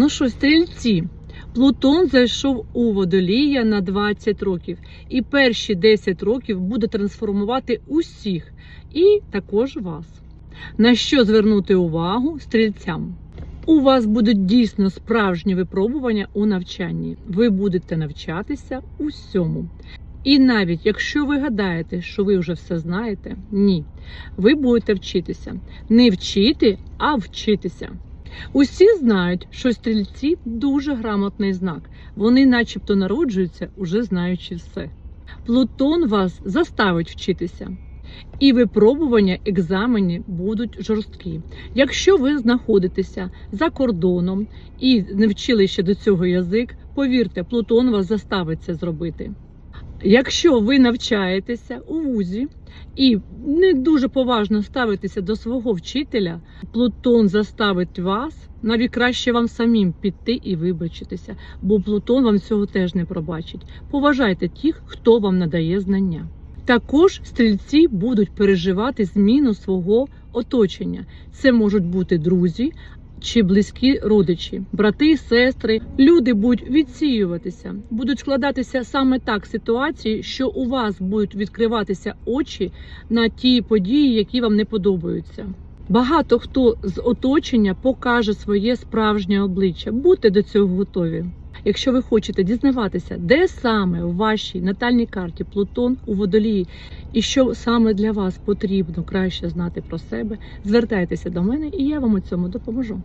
Ну що, стрільці, Плутон зайшов у водолія на 20 років, і перші 10 років буде трансформувати усіх, і також вас. На що звернути увагу стрільцям? У вас будуть дійсно справжні випробування у навчанні. Ви будете навчатися усьому. І навіть якщо ви гадаєте, що ви вже все знаєте, ні, ви будете вчитися. Не вчити, а вчитися. Усі знають, що стрільці дуже грамотний знак. Вони, начебто, народжуються, уже знаючи все. Плутон вас заставить вчитися. І випробування екзамені будуть жорсткі. Якщо ви знаходитеся за кордоном і не вчили ще до цього язик, повірте, Плутон вас заставить це зробити. Якщо ви навчаєтеся у вузі і не дуже поважно ставитеся до свого вчителя, Плутон заставить вас навіть краще вам самим піти і вибачитися, бо Плутон вам цього теж не пробачить. Поважайте тих, хто вам надає знання. Також стрільці будуть переживати зміну свого оточення. Це можуть бути друзі чи близькі родичі, брати, сестри. Люди будуть відсіюватися, будуть складатися саме так ситуації, що у вас будуть відкриватися очі на ті події, які вам не подобаються. Багато хто з оточення покаже своє справжнє обличчя. Будьте до цього готові. Якщо ви хочете дізнаватися, де саме в вашій натальній карті Плутон у водолії, і що саме для вас потрібно краще знати про себе, звертайтеся до мене, і я вам у цьому допоможу.